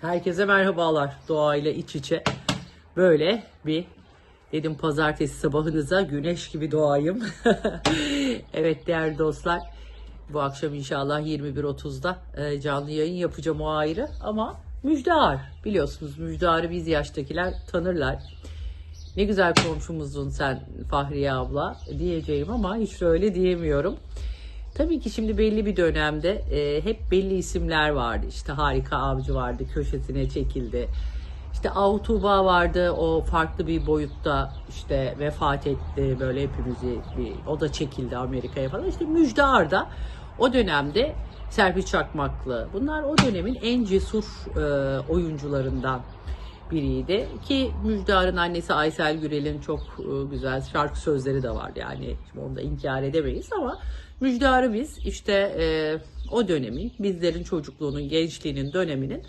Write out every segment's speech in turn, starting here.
Herkese merhabalar. Doğayla iç içe. Böyle bir dedim pazartesi sabahınıza güneş gibi doğayım. evet değerli dostlar. Bu akşam inşallah 21.30'da e, canlı yayın yapacağım o ayrı. Ama müjdar biliyorsunuz müjdarı biz yaştakiler tanırlar. Ne güzel komşumuzdun sen Fahriye abla diyeceğim ama hiç öyle diyemiyorum. Tabii ki şimdi belli bir dönemde e, hep belli isimler vardı. İşte Harika Avcı vardı, köşesine çekildi. İşte Avtuba vardı, o farklı bir boyutta işte vefat etti. Böyle hepimizi, bir, o da çekildi Amerika'ya falan. İşte Müjdar da o dönemde Serpil Çakmaklı. Bunlar o dönemin en cesur e, oyuncularından biriydi. Ki Müjdar'ın annesi Aysel Gürel'in çok e, güzel şarkı sözleri de var. Yani şimdi onu da inkar edemeyiz ama Müjdar'ı biz işte e, o dönemin, bizlerin çocukluğunun, gençliğinin döneminin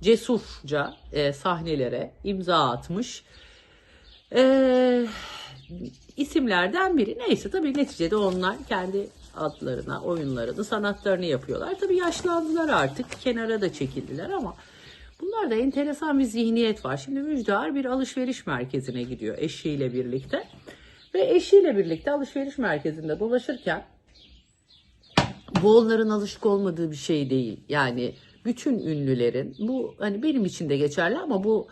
cesurca e, sahnelere imza atmış e, isimlerden biri. Neyse tabii neticede onlar kendi adlarına, oyunlarını, sanatlarını yapıyorlar. Tabii yaşlandılar artık, kenara da çekildiler ama Bunlarda enteresan bir zihniyet var. Şimdi Müjdar bir alışveriş merkezine gidiyor eşiyle birlikte. Ve eşiyle birlikte alışveriş merkezinde dolaşırken bu onların alışık olmadığı bir şey değil. Yani bütün ünlülerin bu hani benim için de geçerli ama bu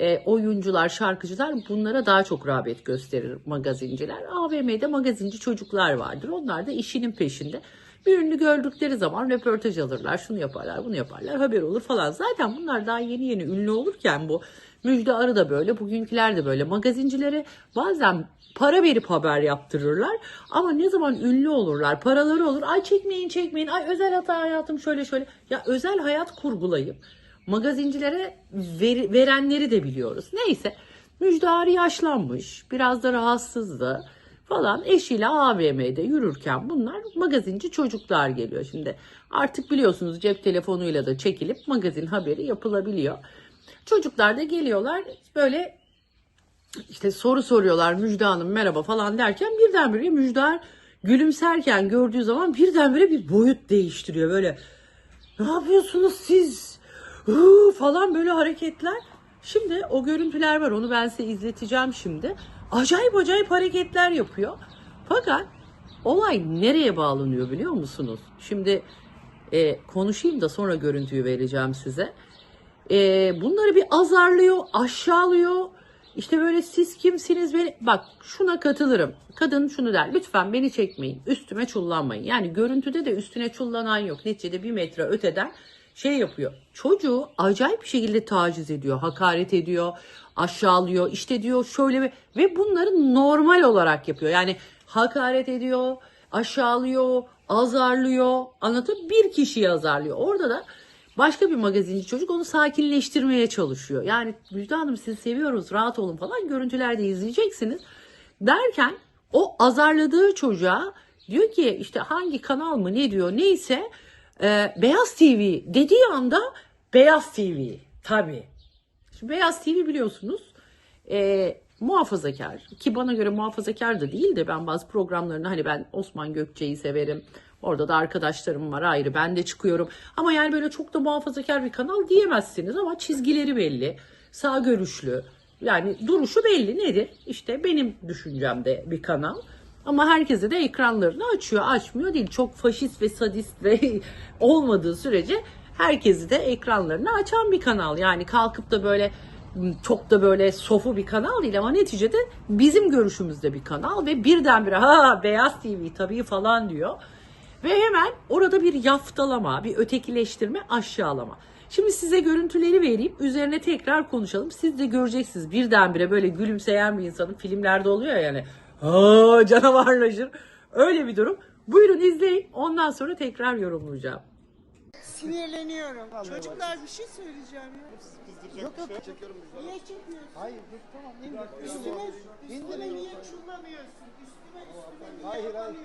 e, oyuncular, şarkıcılar bunlara daha çok rağbet gösterir magazinciler. AVM'de magazinci çocuklar vardır. Onlar da işinin peşinde. Bir ünlü gördükleri zaman röportaj alırlar, şunu yaparlar, bunu yaparlar, haber olur falan. Zaten bunlar daha yeni yeni ünlü olurken bu Müjde Arı da böyle, bugünküler de böyle. Magazincilere bazen para verip haber yaptırırlar ama ne zaman ünlü olurlar, paraları olur. Ay çekmeyin çekmeyin, ay özel hata hayatım şöyle şöyle. Ya özel hayat kurgulayıp magazincilere ver- verenleri de biliyoruz. Neyse Müjdari yaşlanmış, biraz da rahatsızdı falan eşiyle AVM'de yürürken bunlar magazinci çocuklar geliyor. Şimdi artık biliyorsunuz cep telefonuyla da çekilip magazin haberi yapılabiliyor. Çocuklar da geliyorlar böyle işte soru soruyorlar Müjde Hanım merhaba falan derken birdenbire Müjdar gülümserken gördüğü zaman birdenbire bir boyut değiştiriyor böyle. Ne yapıyorsunuz siz? Huu falan böyle hareketler. Şimdi o görüntüler var onu ben size izleteceğim şimdi. Acayip acayip hareketler yapıyor. Fakat olay nereye bağlanıyor biliyor musunuz? Şimdi e, konuşayım da sonra görüntüyü vereceğim size. E, bunları bir azarlıyor, aşağılıyor. İşte böyle siz kimsiniz? Beni... Bak şuna katılırım. Kadın şunu der. Lütfen beni çekmeyin. Üstüme çullanmayın. Yani görüntüde de üstüne çullanan yok. Neticede bir metre öteden şey yapıyor. Çocuğu acayip bir şekilde taciz ediyor. Hakaret ediyor. Aşağılıyor. İşte diyor şöyle ve, ve bunları normal olarak yapıyor. Yani hakaret ediyor. Aşağılıyor. Azarlıyor. Anlatıyor. Bir kişiyi azarlıyor. Orada da Başka bir magazinci çocuk onu sakinleştirmeye çalışıyor. Yani Müjde Hanım sizi seviyoruz rahat olun falan görüntülerde izleyeceksiniz. Derken o azarladığı çocuğa diyor ki işte hangi kanal mı ne diyor neyse e, Beyaz TV dediği anda Beyaz TV tabii. Şimdi Beyaz TV biliyorsunuz e, muhafazakar ki bana göre muhafazakar da değil de ben bazı programlarını hani ben Osman Gökçe'yi severim. Orada da arkadaşlarım var ayrı ben de çıkıyorum. Ama yani böyle çok da muhafazakar bir kanal diyemezsiniz ama çizgileri belli. Sağ görüşlü. Yani duruşu belli nedir? İşte benim düşüncemde bir kanal. Ama herkese de ekranlarını açıyor, açmıyor değil. Çok faşist ve sadist ve olmadığı sürece herkesi de ekranlarını açan bir kanal. Yani kalkıp da böyle çok da böyle sofu bir kanal değil ama neticede bizim görüşümüzde bir kanal ve birdenbire ha Beyaz TV tabii falan diyor. Ve hemen orada bir yaftalama, bir ötekileştirme, aşağılama. Şimdi size görüntüleri vereyim, üzerine tekrar konuşalım. Siz de göreceksiniz birdenbire böyle gülümseyen bir insanın filmlerde oluyor ya yani. Ha canavarlaşır. Öyle bir durum. Buyurun izleyin. Ondan sonra tekrar yorumlayacağım. Sinirleniyorum. Çocuklar bir şey söyleyeceğim ya. Yok yok. Niye çekiyorsun? Hayır dur tamam indir. Üstüme, üstüme İndir. niye çullanıyorsun? Üstüme üstüme niye Hayır, hayır.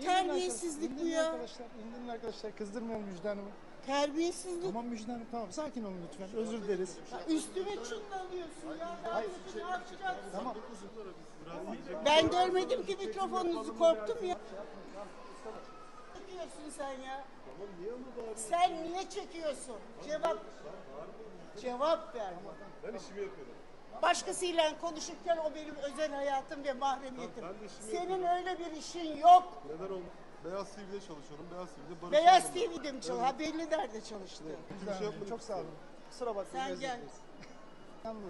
Terbiyesizlik bu ya. Arkadaşlar, indirin arkadaşlar kızdırmayalım Müjde Hanım'ı. Terbiyesizlik. Tamam Müjde Hanım tamam sakin olun lütfen özür dileriz. Üstüme çullanıyorsun ya. Hayır. Ne yapacaksın? Tamam. Ben görmedim ki mikrofonunuzu korktum ya. çekiyorsun sen ya? Sen niye çekiyorsun? Cevap Cevap ver. Ben işimi yapıyorum. Başkasıyla konuşurken o benim özel hayatım ve mahremiyetim. Ben de işimi Senin öyle bir işin yok. Neden oldu? Beyaz TV'de çalışıyorum. Beyaz TV'de Barış Beyaz. TV'de mi çalışıyor? Ha belli nerede çalıştı. Müjde şey çok sağ olun. Kusura bakmayın. Sen gel.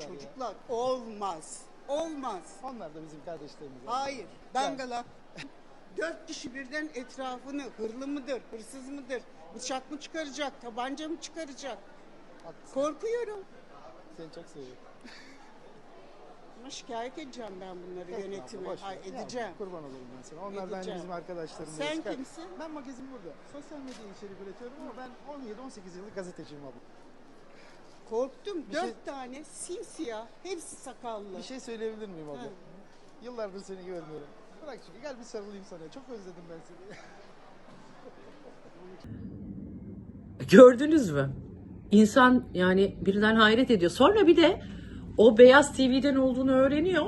Çocuklar olmaz. Olmaz. Onlar da bizim kardeşlerimiz. Hayır. Dangala. Dört kişi birden etrafını hırlı mıdır, hırsız mıdır, bıçak mı çıkaracak, tabanca mı çıkaracak? Haklısın. Korkuyorum. Seni çok seviyorum. Ama şikayet edeceğim ben bunları Etme yönetime. boş ver. Ay, Ya, edeceğim. kurban olurum ben sana. Onlar da aynı Edeceğim. bizim arkadaşlarımız. Sen kimsin? Ben magazin burada. Sosyal medya içerik üretiyorum ama ben 17-18 yıllık gazeteciyim abla. Korktum. Bir Dört şey- tane simsiyah, hepsi sakallı. Bir şey söyleyebilir miyim abla? Ha. Yıllardır seni görmüyorum. Bırak çünkü gel bir sarılayım sana. Çok özledim ben seni. Gördünüz mü? İnsan yani birden hayret ediyor. Sonra bir de o beyaz TV'den olduğunu öğreniyor.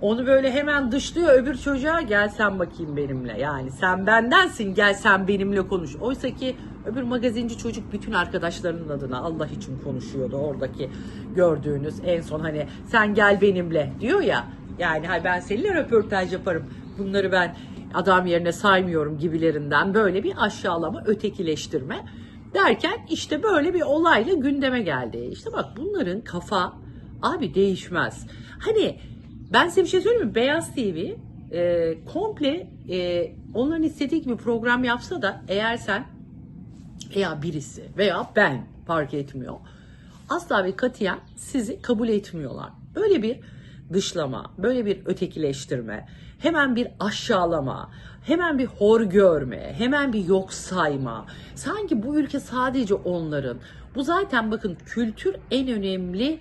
Onu böyle hemen dışlıyor öbür çocuğa gel sen bakayım benimle. Yani sen bendensin gel sen benimle konuş. Oysa ki öbür magazinci çocuk bütün arkadaşlarının adına Allah için konuşuyordu. Oradaki gördüğünüz en son hani sen gel benimle diyor ya. Yani ben seninle röportaj yaparım. Bunları ben adam yerine saymıyorum gibilerinden böyle bir aşağılama, ötekileştirme derken işte böyle bir olayla gündeme geldi. İşte bak bunların kafa abi değişmez. Hani ben size bir şey söyleyeyim mi? Beyaz TV e, komple e, onların istediği gibi program yapsa da eğer sen veya birisi veya ben fark etmiyor. Asla ve katiyen sizi kabul etmiyorlar. Böyle bir dışlama, böyle bir ötekileştirme, hemen bir aşağılama, hemen bir hor görme, hemen bir yok sayma. Sanki bu ülke sadece onların. Bu zaten bakın kültür en önemli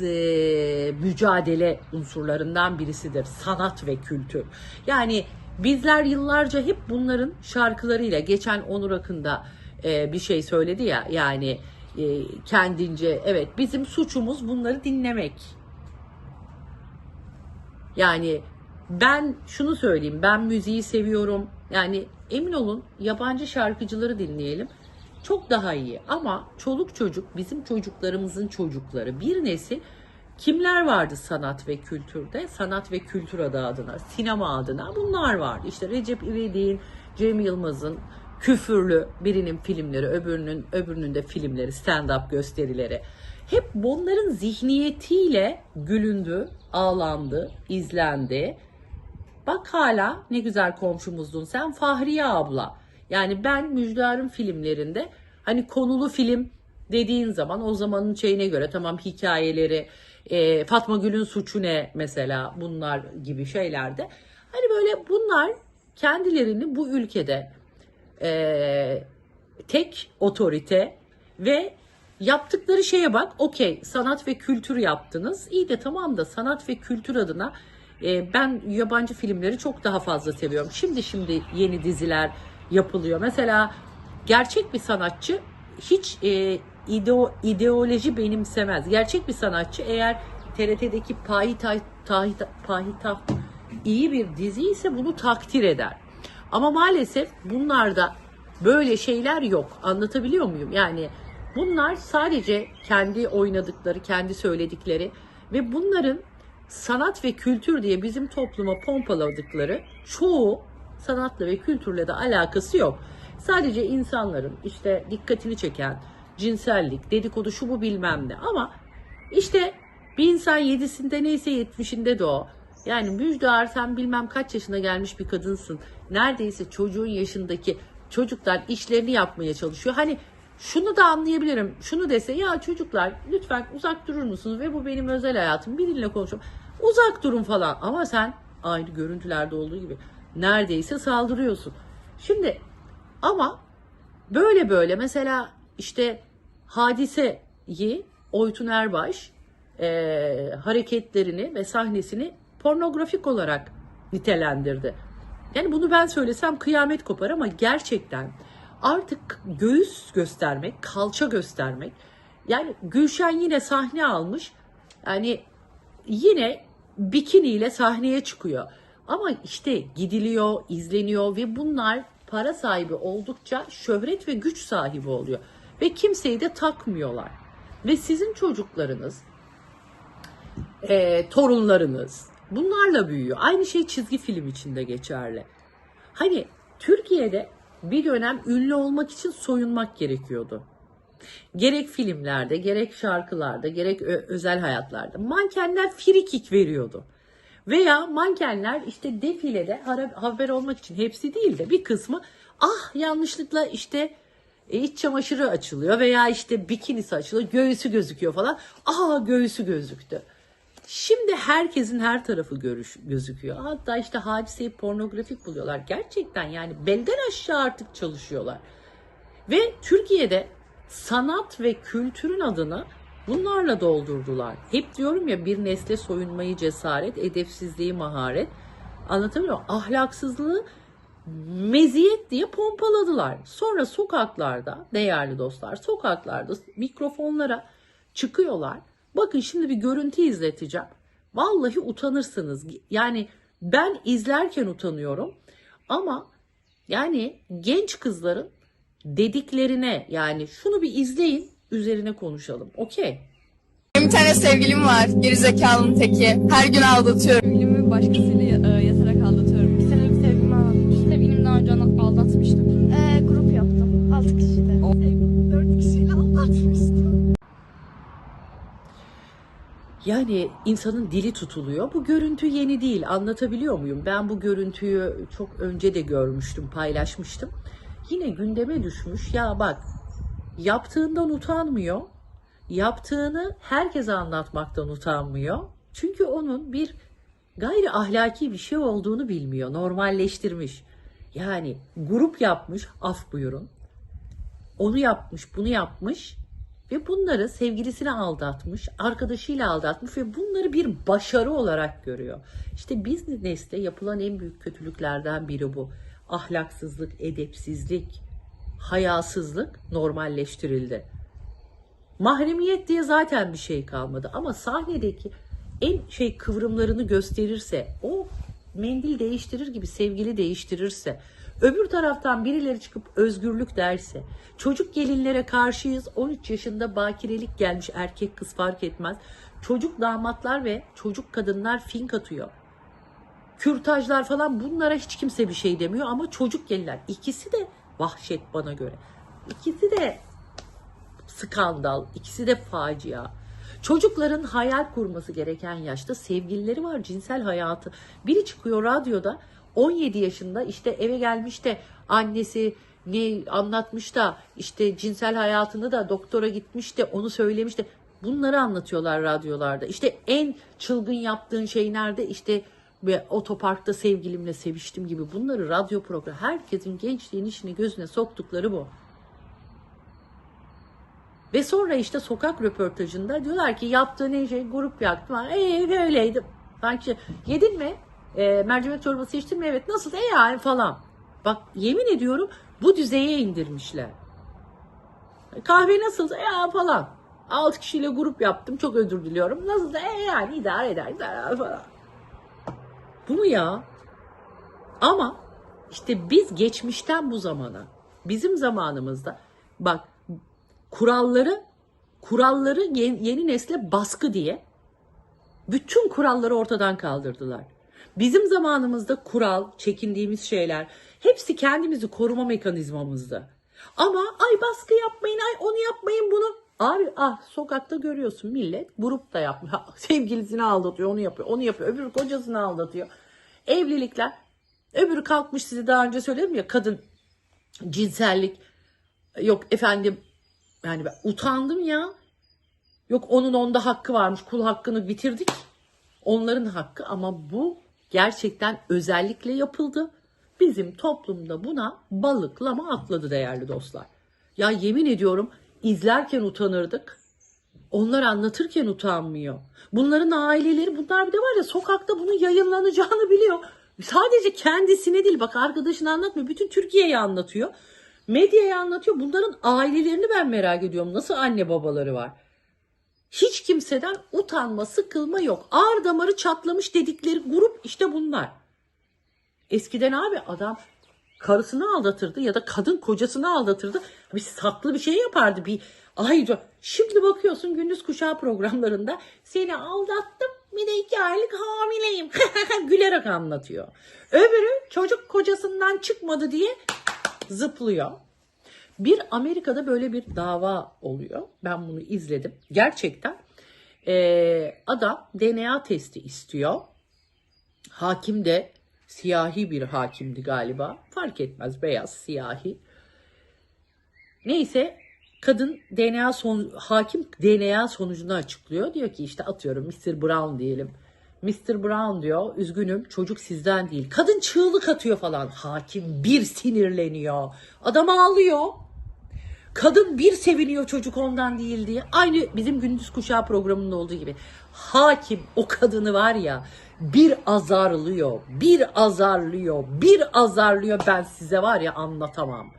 e, mücadele unsurlarından birisidir. Sanat ve kültür. Yani bizler yıllarca hep bunların şarkılarıyla geçen Onur Akın da e, bir şey söyledi ya yani e, kendince evet bizim suçumuz bunları dinlemek. Yani ben şunu söyleyeyim ben müziği seviyorum. Yani emin olun yabancı şarkıcıları dinleyelim. Çok daha iyi ama çoluk çocuk bizim çocuklarımızın çocukları bir nesil kimler vardı sanat ve kültürde? Sanat ve kültür adı adına, sinema adına bunlar vardı. İşte Recep İvedik'in, Cem Yılmaz'ın küfürlü birinin filmleri, öbürünün öbürünün de filmleri, stand-up gösterileri. Hep bunların zihniyetiyle gülündü, ağlandı, izlendi. Bak hala ne güzel komşumuzdun sen Fahriye abla. Yani ben Müjdar'ın filmlerinde hani konulu film dediğin zaman o zamanın şeyine göre tamam hikayeleri e, Fatma Gül'ün suçu ne mesela bunlar gibi şeylerde. Hani böyle bunlar kendilerini bu ülkede e, tek otorite ve yaptıkları şeye bak okey sanat ve kültür yaptınız iyi de tamam da sanat ve kültür adına e, ben yabancı filmleri çok daha fazla seviyorum. Şimdi şimdi yeni diziler yapılıyor. Mesela gerçek bir sanatçı hiç e, ideo, ideoloji benimsemez. Gerçek bir sanatçı eğer TRT'deki Pahitah, Pahitah iyi bir dizi ise bunu takdir eder. Ama maalesef bunlarda böyle şeyler yok. Anlatabiliyor muyum? Yani bunlar sadece kendi oynadıkları, kendi söyledikleri ve bunların sanat ve kültür diye bizim topluma pompaladıkları çoğu sanatla ve kültürle de alakası yok. Sadece insanların işte dikkatini çeken cinsellik, dedikodu şu bu bilmem ne ama işte bir insan yedisinde neyse yetmişinde de o. Yani Müjdar sen bilmem kaç yaşına gelmiş bir kadınsın. Neredeyse çocuğun yaşındaki çocuklar işlerini yapmaya çalışıyor. Hani şunu da anlayabilirim. Şunu dese ya çocuklar lütfen uzak durur musunuz? Ve bu benim özel hayatım. Biriyle konuşuyorum. Uzak durun falan. Ama sen aynı görüntülerde olduğu gibi neredeyse saldırıyorsun. Şimdi ama böyle böyle mesela işte hadiseyi Oytun Erbaş e, hareketlerini ve sahnesini pornografik olarak nitelendirdi. Yani bunu ben söylesem kıyamet kopar ama gerçekten artık göğüs göstermek, kalça göstermek. Yani Gülşen yine sahne almış. Yani yine bikiniyle sahneye çıkıyor. Ama işte gidiliyor, izleniyor ve bunlar para sahibi oldukça şöhret ve güç sahibi oluyor. Ve kimseyi de takmıyorlar. Ve sizin çocuklarınız, e, torunlarınız bunlarla büyüyor. Aynı şey çizgi film içinde geçerli. Hani Türkiye'de bir dönem ünlü olmak için soyunmak gerekiyordu. Gerek filmlerde, gerek şarkılarda, gerek özel hayatlarda mankenler frikik veriyordu. Veya mankenler işte defilede haber olmak için hepsi değil de bir kısmı ah yanlışlıkla işte e, iç çamaşırı açılıyor veya işte bikinisi açılıyor, göğüsü gözüküyor falan. Aa göğüsü gözüktü. Şimdi herkesin her tarafı görüş, gözüküyor. Hatta işte hadiseyi pornografik buluyorlar. Gerçekten yani belden aşağı artık çalışıyorlar. Ve Türkiye'de sanat ve kültürün adını bunlarla doldurdular. Hep diyorum ya bir nesle soyunmayı cesaret, edepsizliği maharet. Anlatabiliyor muyum? Ahlaksızlığı meziyet diye pompaladılar. Sonra sokaklarda değerli dostlar sokaklarda mikrofonlara çıkıyorlar. Bakın şimdi bir görüntü izleteceğim. Vallahi utanırsınız. Yani ben izlerken utanıyorum ama yani genç kızların dediklerine yani şunu bir izleyin üzerine konuşalım. Okey. Benim bir tane sevgilim var. Gerizekalının teki. Her gün aldatıyorum. Sevgilimi başkasıyla e, yatarak aldatıyorum. Bir senelik sevgilimi aldatmıştım. Sevgilim daha önce aldatmıştım. Ee, grup yaptım. 6 kişide. 4 kişiyle anlatmıştım. Yani insanın dili tutuluyor. Bu görüntü yeni değil. Anlatabiliyor muyum? Ben bu görüntüyü çok önce de görmüştüm, paylaşmıştım. Yine gündeme düşmüş. Ya bak, yaptığından utanmıyor. Yaptığını herkese anlatmaktan utanmıyor. Çünkü onun bir gayri ahlaki bir şey olduğunu bilmiyor. Normalleştirmiş. Yani grup yapmış, af buyurun. Onu yapmış, bunu yapmış ve bunları sevgilisine aldatmış, arkadaşıyla aldatmış ve bunları bir başarı olarak görüyor. İşte biz nesle yapılan en büyük kötülüklerden biri bu. Ahlaksızlık, edepsizlik, hayasızlık normalleştirildi. Mahremiyet diye zaten bir şey kalmadı ama sahnedeki en şey kıvrımlarını gösterirse, o mendil değiştirir gibi sevgili değiştirirse, öbür taraftan birileri çıkıp özgürlük derse, çocuk gelinlere karşıyız, 13 yaşında bakirelik gelmiş erkek kız fark etmez. Çocuk damatlar ve çocuk kadınlar fink atıyor. Kürtajlar falan bunlara hiç kimse bir şey demiyor ama çocuk gelinler ikisi de vahşet bana göre. İkisi de skandal, ikisi de facia. Çocukların hayal kurması gereken yaşta sevgilileri var, cinsel hayatı. Biri çıkıyor radyoda 17 yaşında işte eve gelmiş de annesi ne anlatmış da işte cinsel hayatını da doktora gitmiş de onu söylemiş de bunları anlatıyorlar radyolarda. İşte en çılgın yaptığın şey nerede? İşte ve otoparkta sevgilimle seviştim gibi bunları radyo programı herkesin gençliğin işini gözüne soktukları bu. Ve sonra işte sokak röportajında diyorlar ki yaptığın en şey grup yaktım. Ha, Ee öyleydi. Sanki yedin mi? Ee, mercimek çorbası içtin mi? Evet. Nasıl? E yani falan. Bak yemin ediyorum bu düzeye indirmişler. Kahve nasıl? E ya falan. Altı kişiyle grup yaptım. Çok özür diliyorum. Nasıl? E yani idare eder. idare eder falan. Bu mu ya? Ama işte biz geçmişten bu zamana, bizim zamanımızda bak kuralları kuralları yeni, nesle baskı diye bütün kuralları ortadan kaldırdılar. Bizim zamanımızda kural, çekindiğimiz şeyler hepsi kendimizi koruma mekanizmamızdı. Ama ay baskı yapmayın, ay onu yapmayın bunu. Abi ah sokakta görüyorsun millet grupta yapmış. Ha, Sevgilisini aldatıyor, onu yapıyor, onu yapıyor. Öbürü kocasını aldatıyor. Evlilikler. Öbürü kalkmış size daha önce söyledim ya kadın cinsellik yok efendim yani ben utandım ya. Yok onun onda hakkı varmış. Kul hakkını bitirdik. Onların hakkı ama bu gerçekten özellikle yapıldı. Bizim toplumda buna balıklama atladı değerli dostlar. Ya yemin ediyorum izlerken utanırdık. Onlar anlatırken utanmıyor. Bunların aileleri bunlar bir de var ya sokakta bunun yayınlanacağını biliyor. Sadece kendisine değil bak arkadaşını anlatmıyor. Bütün Türkiye'yi anlatıyor. Medyaya anlatıyor. Bunların ailelerini ben merak ediyorum. Nasıl anne babaları var? Hiç kimseden utanma, sıkılma yok. Ağır damarı çatlamış dedikleri grup işte bunlar. Eskiden abi adam karısını aldatırdı ya da kadın kocasını aldatırdı. Bir saklı bir şey yapardı. Bir ay şimdi bakıyorsun gündüz kuşağı programlarında seni aldattım bir de iki aylık hamileyim gülerek anlatıyor. Öbürü çocuk kocasından çıkmadı diye zıplıyor. Bir Amerika'da böyle bir dava oluyor. Ben bunu izledim. Gerçekten eee, adam DNA testi istiyor. Hakim de siyahi bir hakimdi galiba. Fark etmez beyaz, siyahi. Neyse kadın DNA son hakim DNA sonucunu açıklıyor. Diyor ki işte atıyorum Mr. Brown diyelim. Mr. Brown diyor üzgünüm çocuk sizden değil. Kadın çığlık atıyor falan. Hakim bir sinirleniyor. Adam ağlıyor. Kadın bir seviniyor çocuk ondan değil diye. Aynı bizim gündüz kuşağı programında olduğu gibi. Hakim o kadını var ya bir azarlıyor, bir azarlıyor, bir azarlıyor. Ben size var ya anlatamam.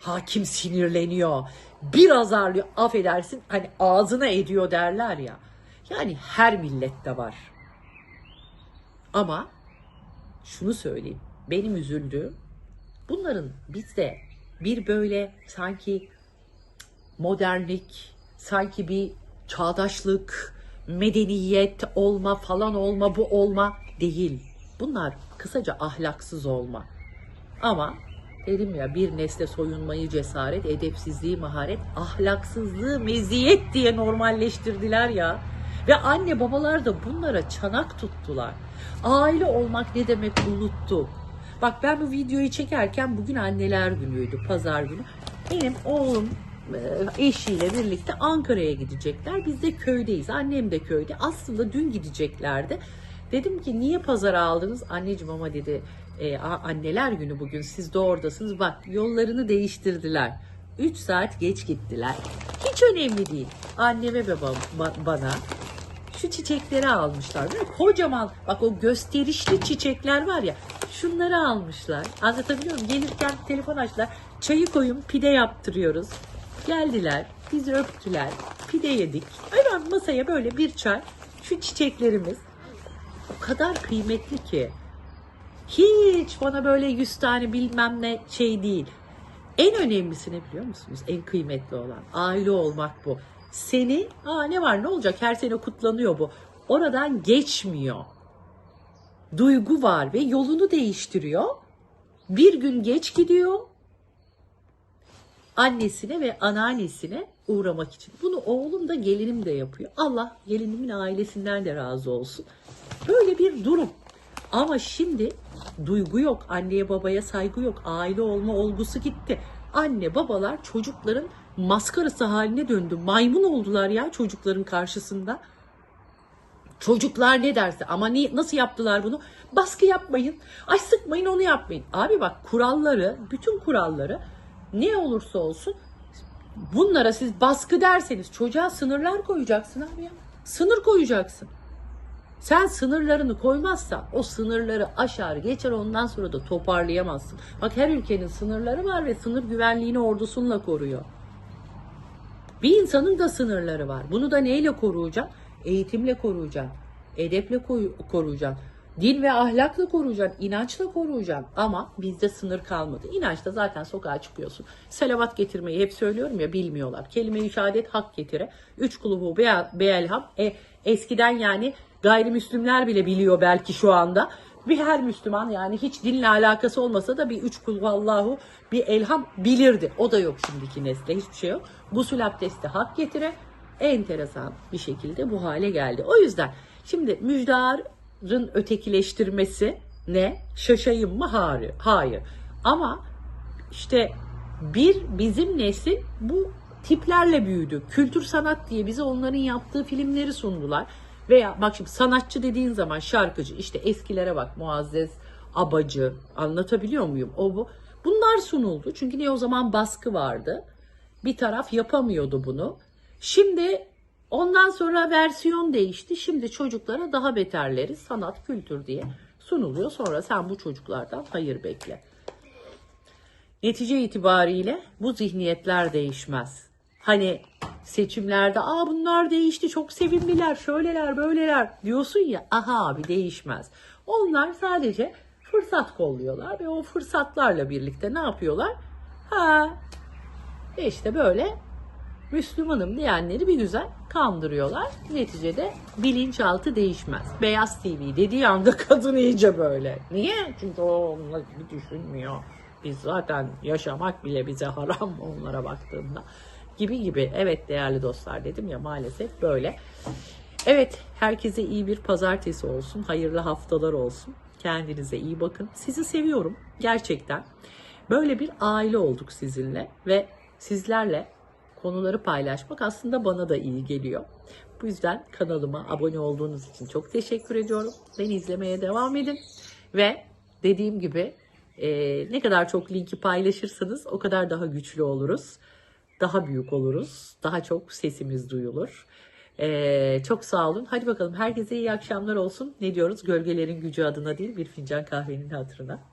Hakim sinirleniyor. Bir azarlıyor. Affedersin hani ağzına ediyor derler ya. Yani her millette var. Ama şunu söyleyeyim. Benim üzüldüğüm bunların bizde bir böyle sanki modernlik, sanki bir çağdaşlık, medeniyet olma falan olma bu olma değil. Bunlar kısaca ahlaksız olma. Ama dedim ya bir nesle soyunmayı cesaret, edepsizliği maharet, ahlaksızlığı meziyet diye normalleştirdiler ya. Ve anne babalar da bunlara çanak tuttular. Aile olmak ne demek unuttuk. Bak ben bu videoyu çekerken bugün anneler günüydü, pazar günü. Benim oğlum eşiyle birlikte Ankara'ya gidecekler. Biz de köydeyiz. Annem de köyde. Aslında dün gideceklerdi. Dedim ki niye pazara aldınız? Anneciğim ama dedi e, anneler günü bugün siz de oradasınız. Bak yollarını değiştirdiler. 3 saat geç gittiler. Hiç önemli değil. Anneme ve ba- ba- bana şu çiçekleri almışlar. Değil mi? Kocaman bak o gösterişli çiçekler var ya şunları almışlar. Anlatabiliyor muyum? Gelirken telefon açtılar. Çayı koyun pide yaptırıyoruz. Geldiler. Bizi öptüler. Pide yedik. Hemen masaya böyle bir çay. Şu çiçeklerimiz. O kadar kıymetli ki. Hiç bana böyle yüz tane bilmem ne şey değil. En önemlisi ne biliyor musunuz? En kıymetli olan aile olmak bu. Seni, aa ne var ne olacak her sene kutlanıyor bu. Oradan geçmiyor. Duygu var ve yolunu değiştiriyor. Bir gün geç gidiyor. Annesine ve anneannesine uğramak için. Bunu oğlum da gelinim de yapıyor. Allah gelinimin ailesinden de razı olsun. Böyle bir durum. Ama şimdi duygu yok, anneye babaya saygı yok, aile olma olgusu gitti. Anne babalar çocukların maskarası haline döndü. Maymun oldular ya çocukların karşısında. Çocuklar ne derse ama ni, nasıl yaptılar bunu? Baskı yapmayın, ay sıkmayın onu yapmayın. Abi bak kuralları, bütün kuralları ne olursa olsun bunlara siz baskı derseniz çocuğa sınırlar koyacaksın abi ya. Sınır koyacaksın. Sen sınırlarını koymazsan o sınırları aşar geçer ondan sonra da toparlayamazsın. Bak her ülkenin sınırları var ve sınır güvenliğini ordusunla koruyor. Bir insanın da sınırları var. Bunu da neyle koruyacaksın? Eğitimle koruyacaksın. Edeple koruyacaksın. Din ve ahlakla koruyacaksın. inançla koruyacaksın. Ama bizde sınır kalmadı. İnançta zaten sokağa çıkıyorsun. Selavat getirmeyi hep söylüyorum ya bilmiyorlar. Kelime-i şehadet hak getire. Üç kuluhu be- beelham. E, eskiden yani gayrimüslimler bile biliyor belki şu anda. Bir her Müslüman yani hiç dinle alakası olmasa da bir üç kul Allahu bir elham bilirdi. O da yok şimdiki nesle hiçbir şey yok. Gusül abdesti hak getire enteresan bir şekilde bu hale geldi. O yüzden şimdi müjdarın ötekileştirmesi ne? Şaşayım mı? Hayır. Hayır. Ama işte bir bizim nesil bu tiplerle büyüdü. Kültür sanat diye bize onların yaptığı filmleri sundular. Veya bak şimdi sanatçı dediğin zaman şarkıcı işte eskilere bak Muazzez Abacı anlatabiliyor muyum? O bu. Bunlar sunuldu. Çünkü ne o zaman baskı vardı. Bir taraf yapamıyordu bunu. Şimdi ondan sonra versiyon değişti. Şimdi çocuklara daha beterleri sanat, kültür diye sunuluyor. Sonra sen bu çocuklardan hayır bekle. Netice itibariyle bu zihniyetler değişmez. Hani seçimlerde aa bunlar değişti çok sevimliler şöyleler böyleler diyorsun ya aha abi değişmez. Onlar sadece fırsat kolluyorlar ve o fırsatlarla birlikte ne yapıyorlar? Ha işte böyle Müslümanım diyenleri bir güzel kandırıyorlar. Neticede bilinçaltı değişmez. Beyaz TV dediği anda kadın iyice böyle. Niye? Çünkü o onlar gibi düşünmüyor. Biz zaten yaşamak bile bize haram onlara baktığında. Gibi gibi. Evet değerli dostlar dedim ya maalesef böyle. Evet, herkese iyi bir pazartesi olsun. Hayırlı haftalar olsun. Kendinize iyi bakın. Sizi seviyorum gerçekten. Böyle bir aile olduk sizinle ve sizlerle konuları paylaşmak aslında bana da iyi geliyor. Bu yüzden kanalıma abone olduğunuz için çok teşekkür ediyorum. Beni izlemeye devam edin ve dediğim gibi e, ne kadar çok linki paylaşırsanız o kadar daha güçlü oluruz. Daha büyük oluruz. Daha çok sesimiz duyulur. Ee, çok sağ olun. Hadi bakalım herkese iyi akşamlar olsun. Ne diyoruz? Gölgelerin gücü adına değil bir fincan kahvenin hatırına.